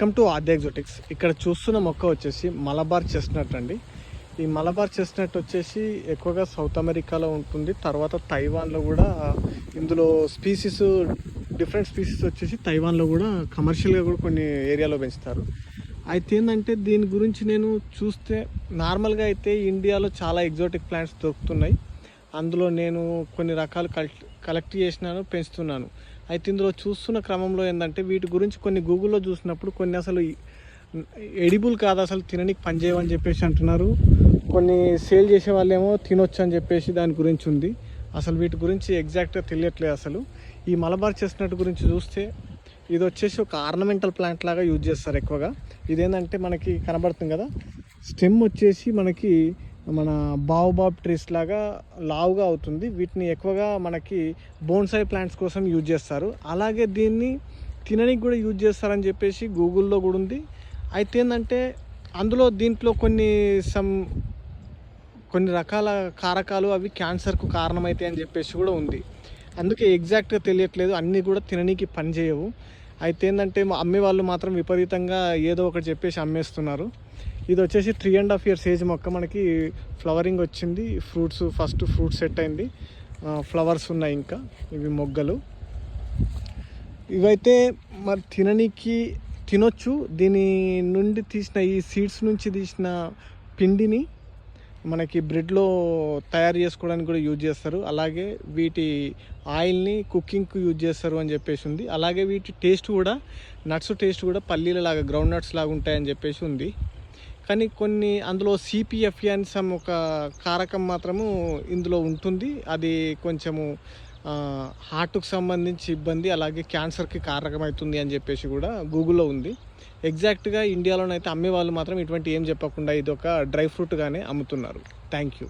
Welcome to ఆద్య ఎగ్జోటిక్స్. ఇక్కడ చూస్తున్న మొక్క వచ్చేసి మలబార్ చెస్ట్నట్ అండి. ఈ మలబార్ చెస్ట్నట్ వచ్చేసి ఎక్కువగా సౌత్ అమెరికాలో ఉంటుంది. తర్వాత తైవాన్లో కూడా ఇందులో స్పీసీస్ డిఫరెంట్ స్పీసీస్ వచ్చేసి తైవాన్లో కూడా కమర్షియల్గా కూడా కొన్ని ఏరియాలో పెంచుతారు. అయితే ఏంటంటే దీని గురించి నేను చూస్తే నార్మల్గా అయితే ఇండియాలో చాలా ఎగ్జోటిక్ ప్లాంట్స్ దొరుకుతున్నాయి. అందులో నేను కొన్ని రకాలు కలెక్ట్ కలెక్ట్ చేసినాను పెంచుతున్నాను. అయితే ఇందులో చూస్తున్న క్రమంలో ఏంటంటే వీటి గురించి కొన్ని గూగుల్లో చూసినప్పుడు కొన్ని అసలు ఎడిబుల్ కాదు అసలు తిననికి పనిచేయమని చెప్పేసి అంటున్నారు. కొన్ని సేల్ చేసే వాళ్ళేమో తినొచ్చు అని చెప్పేసి దాని గురించి ఉంది. అసలు వీటి గురించి ఎగ్జాక్ట్గా తెలియట్లేదు అసలు. ఈ మలబార్ చెస్ట్నట్ గురించి చూస్తే ఇది వచ్చేసి ఒక ఆర్నమెంటల్ ప్లాంట్ లాగా యూజ్ చేస్తారు ఎక్కువగా. ఇదేంటంటే మనకి కనబడుతుంది కదా? స్టెమ్ వచ్చేసి మనకి మన బావుబాబ్ ట్రీస్ లాగా లావుగా అవుతుంది. వీటిని ఎక్కువగా మనకి బోన్సాయి ప్లాంట్స్ కోసం యూజ్ చేస్తారు. అలాగే దీన్ని తినడానికి కూడా యూజ్ చేస్తారని చెప్పేసి గూగుల్లో కూడా ఉంది. అయితే ఏంటంటే అందులో దీంట్లో కొన్ని సమ్ కొన్ని రకాల కారకాలు అవి క్యాన్సర్కు కారణమవుతాయి అని చెప్పేసి కూడా ఉంది. అందుకే ఎగ్జాక్ట్గా తెలియట్లేదు. అన్నీ కూడా తిననీకి పని చేయవు అయితే ఏంటంటే అమ్మే వాళ్ళు మాత్రం విపరీతంగా ఏదో ఒకటి చెప్పేసి అమ్మేస్తున్నారు. ఇది వచ్చేసి three and half years age మొక్క మనకి ఫ్లవరింగ్ వచ్చింది. ఫ్రూట్స్ ఫస్ట్ ఫ్రూట్ సెట్ అయింది. ఫ్లవర్స్ ఉన్నాయి ఇంకా ఇవి మొగ్గలు. ఇవైతే మరి తిననీకి తినొచ్చు. దీని నుండి తీసిన ఈ సీడ్స్ నుంచి తీసిన పిండిని మనకి బ్రెడ్లో తయారు చేసుకోవడానికి కూడా యూజ్ చేస్తారు. అలాగే వీటి ఆయిల్ని కుకింగ్కి యూజ్ చేస్తారు అని చెప్పేసి ఉంది. అలాగే వీటి టేస్ట్ కూడా నట్స్ టేస్ట్ కూడా పల్లీలలాగా గ్రౌండ్ నట్స్ లాగా ఉంటాయని చెప్పేసి ఉంది. కానీ కొన్ని అందులో సిపిఎఫ్ఈ ఒక కారకం మాత్రము ఇందులో ఉంటుంది. అది కొంచెము హార్ట్కు సంబంధించి ఇబ్బంది అలాగే క్యాన్సర్కి కారకమవుతుంది అని చెప్పేసి కూడా గూగుల్లో ఉంది. ఎగ్జాక్ట్గా ఇండియాలోనైతే అమ్మే వాళ్ళు మాత్రం ఇటువంటి ఏం చెప్పకుండా ఇది ఒక డ్రై ఫ్రూట్గానే అమ్ముతున్నారు. Thank you